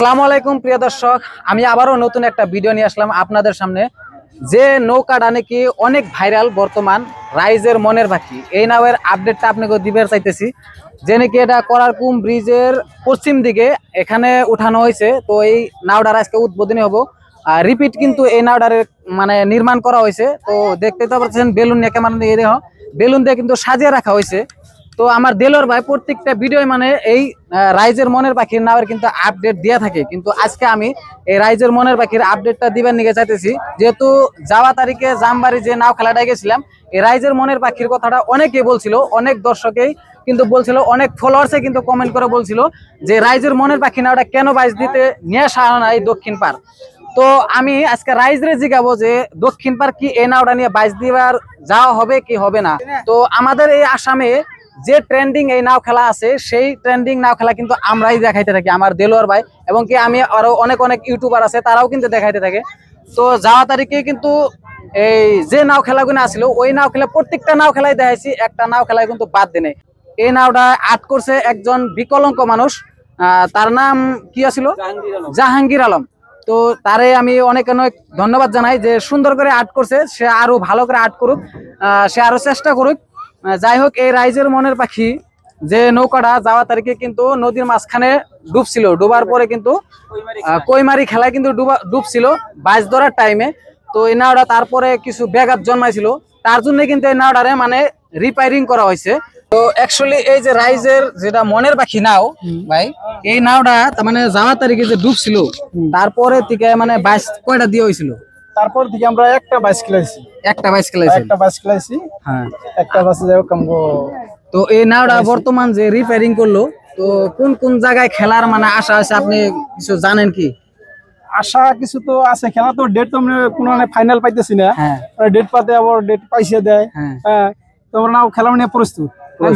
আসসালামু আলাইকুম, প্রিয় দর্শক। আমি আবারও নতুন একটা ভিডিও নিয়ে আসলাম আপনাদের সামনে। যে নৌকাটা নাকি অনেক ভাইরাল বর্তমান, রাইজের মনের পাখি এই নাওয়ের আপডেটটা আপনাকে দিবার চাইতেছি। যে নাকি এটা করারকুম ব্রিজের পশ্চিম দিকে এখানে উঠানো হয়েছে। তো এই নাওটার আজকে উদ্বোধনী হব। আর রিপিট কিন্তু এই নাওটার মানে নির্মাণ করা হয়েছে। তো দেখতে তো পাচ্ছেন, বেলুন নিয়ে কেমন দিয়ে বেলুন দিয়ে কিন্তু সাজিয়ে রাখা হয়েছে। তো আমার দেলোর ভাই প্রত্যেকটা ভিডিও মানে এই রাইজের মনের পাখির নামের কিন্তু আপডেট দেয়া থাকে। কিন্তু আজকে আমি এই রাইজের মনের পাখির আপডেটটা দিবার নিকে চাইতেছি যেহেতু যাওয়া তারিখে জামবাড়ি যে নাও খেলাটায় গেছিলাম, এই রাইজের মনের পাখির কথাটা অনেকেই বলছিল, অনেক দর্শকেই কিন্তু বলছিল, অনেক ফলোয়ার্সে কিন্তু কমেন্ট করে বলছিল যে রাইজের মনের পাখি নাওটা কেন বাইজ দিতে নিয়ে আসা হয় না এই দক্ষিণ পার তো আমি আজকে রাইজরে জিগাবো যে দক্ষিণ পার কি এই নাওটা নিয়ে বাইজ দিবার যাওয়া হবে কি হবে না? তো আমাদের এই আসামে যে ট্রেন্ডিং এই নাও খেলা আছে সেই ট্রেন্ডিং নাও খেলা কিন্তু আমরাই দেখাইতে থাকি আমার দেলোয়ার ভাই এবং কি আমি আরও অনেক অনেক ইউটিউবার আছে তারাও কিন্তু দেখাইতে থাকে। তো যাওয়া তারিখে কিন্তু এই যে নাও খেলাগুলো আসলো ওই নাও খেলা প্রত্যেকটা নাও খেলাই দেখাইছি একটা নাও খেলায় কিন্তু বাদ দিনে এই নাওটা আট করছে একজন বিকলঙ্ক মানুষ আহ, তার নাম কি আছিল? জাহাঙ্গীর আলম। তো তারে আমি অনেক অনেক ধন্যবাদ জানাই যে সুন্দর করে আর্ট করছে সে আরও ভালো করে আর্ট করুক আহ, সে আরও চেষ্টা করুক। যাই হোক এই রাইজের মনের পাখি যে নৌকাটা যাওয়া তারিখে কিন্তু নদীর মাঝখানে ডুবছিল। ডুবার পরে কিন্তু কইমারি খেলায় কিন্তু ডুবা ডুবছিল বাইশ ধরার টাইমে তো এই নাওটা তারপরে কিছু ব্যাঘাত জন্মাইছিল। তার জন্য কিন্তু এই নাওটারে মানে রিপেয়ারিং করা হয়েছে। তো অ্যাকচুয়ালি এই যে রাইজের যেটা মনের পাখি নাও ভাই এই নাওটা মানে যাওয়া তারিখে যে ডুবছিল তারপরে থেকে মানে বাইশ কয়টা দিয়ে হয়েছিল? তারপর থেকে আমরা একটা বাইস খেলাইছি একটা বাইশ খেলাইছি একটা বাইস খেলাইছি হ্যাঁ। একটা বাসে যাই হোক তো এই নাওটা বর্তমান যে রিপেয়ারিং করল তো কোন কোন জায়গায় খেলার মানে আশা আছে? আপনি কিছু জানেন কি? আশা কিছু তো আছে। খেলা তো ডেট তো আমরা কোনো মানে ফাইনাল পাইতেছি না। হ্যাঁ। ডেট পাতে আবার ডেট পাইছে দেয়। হ্যাঁ। হ্যাঁ। তো আমরা নাও খেলা মানে প্রস্তুত।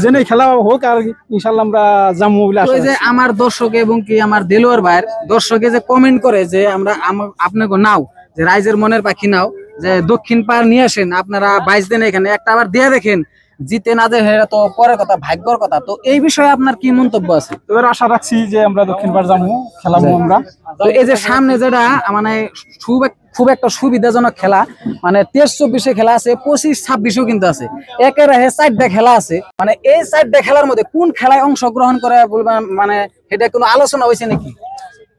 জেনে খেলা হোক আর ইনশাল্লাহ আমরা যাব বলে আশা যে। আমার দর্শক এবং কি আমার দেলোয়ার ভাইয়ের দর্শকে যে কমেন্ট করে যে আমরা আম- আপনাকে নাও। যে রাইজের মনের পাখি নাও যে দক্ষিণ পার নিয়ে আসেন আপনারা বাইশ দিন এখানে একটা আবার দিয়ে দেখেন জিতে না যে তো পরের কথা ভাগ্যর কথা। তো এই বিষয়ে আপনার কি মন্তব্য আছে? তো এবার আশা রাখছি যে আমরা দক্ষিণবার যাব খেলাবো আমরা। তো এই যে সামনে যেটা মানে খুব খুব একটা সুবিধাজনক খেলা মানে তেইশ চব্বিশে খেলা আছে পঁচিশ ছাব্বিশেও কিন্তু আছে। একের হে চারটা খেলা আছে। মানে এই চারটা খেলার মধ্যে কোন খেলায় অংশগ্রহণ করে বলবেন মানে সেটা কোনো আলোচনা হয়েছে নাকি?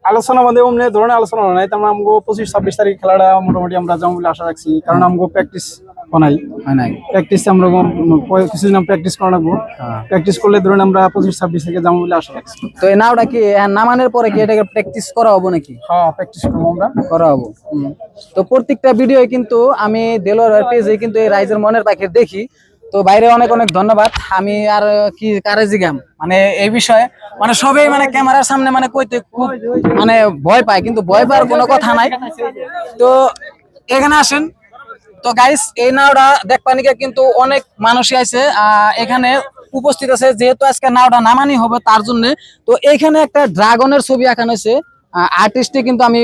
আলোচনা আমাদের অমনি ধরনের আলোচনা নাই। তার আমগো পঁচিশ ছাব্বিশ তারিখ খেলাটা মোটামুটি আমরা যাব বলে আশা রাখছি। কারণ আমগো প্র্যাকটিস হয় নাই। প্র্যাকটিস আমরা কিছুদিন প্র্যাকটিস করা লাগবো। প্র্যাকটিস করলে ধরুন আমরা পঁচিশ ছাব্বিশ থেকে যাব বলে আশা রাখছি। তো এই নাওটা কি আহ, নামানোর পরে কি এটাকে প্র্যাকটিস করা হব নাকি? হ্যাঁ প্র্যাকটিস করব আমরা। করা হব। তো প্রত্যেকটা ভিডিও কিন্তু আমি দেলোয়ার পেজে কিন্তু এই রাইজের মনের পাখির দেখি। তো বাইরে অনেক অনেক ধন্যবাদ। আমি আর কি, কারে জিগাম? মানে এই বিষয়ে মানে সবাই মানে ক্যামেরার সামনে মানে কইতে খুব মানে ভয় পায়, কিন্তু ভয় পাওয়ার কোনো কথা নাই। তো এখানে আসেন। তো গাইস এই নাওটা দেখবানিকে কিন্তু অনেক মানুষই আছে এখানে উপস্থিত আছে। যেহেতু আজকে নাওটা নামানি হবে তার জন্য, তো এইখানে একটা ড্রাগনের ছবি আঁকানো হয়েছে। আর্টিস্টে কিন্তু আমি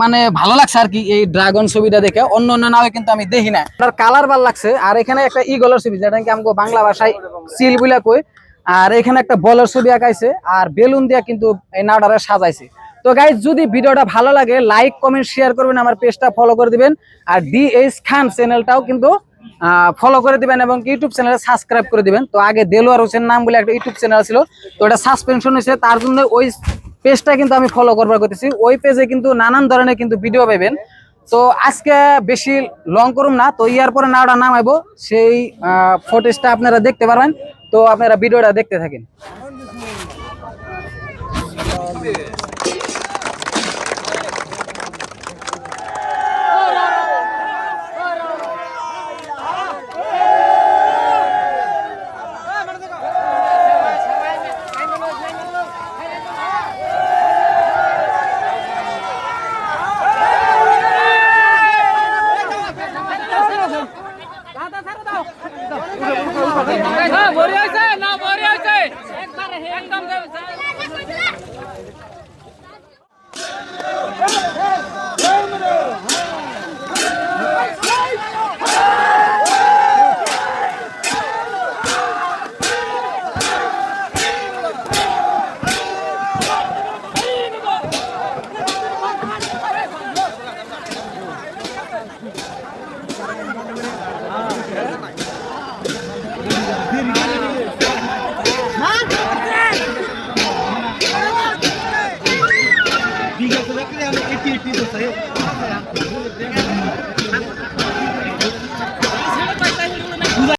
মানে ভালো লাগছে আর কি এই ড্রাগন ছবিটা দেখে। অন্য অন্য নামে কিন্তু আমি দেখি না তার কালার ভালো লাগছে। আর এখানে একটা ইগলের ছবি, যেটা কি বাংলা ভাষায় সিল বুলা কই আর এখানে একটা বলের ছবি আঁকাইছে আর বেলুন দিয়া কিন্তু এই নাওটারে সাজাইছে। তো গাইজ যদি ভিডিওটা ভালো লাগে লাইক কমেন্ট শেয়ার করবেন, আমার পেজটা ফলো করে দিবেন। আর ডিএইচ খান চ্যানেলটাও কিন্তু ফলো করে দিবেন এবং ইউটিউব চ্যানেলে সাবস্ক্রাইব করে দিবেন। তো আগে দেলোয়ার হোসেন নাম বলে একটা ইউটিউব চ্যানেল ছিল, তো ওটা সাসপেনশন হয়েছে। তার জন্য ওই পেজটা কিন্তু আমি ফলো করবার করতেছি। ওই পেজে কিন্তু নানান ধরনের কিন্তু ভিডিও পাবেন। তো আজকে বেশি লং করুম না, তো ইয়ার পরে নাওটা নামাইবো। সেই ফুটেজটা আপনারা দেখতে পারবেন। তো আপনারা ভিডিওটা দেখতে থাকেন। Come, come, come. Valeu.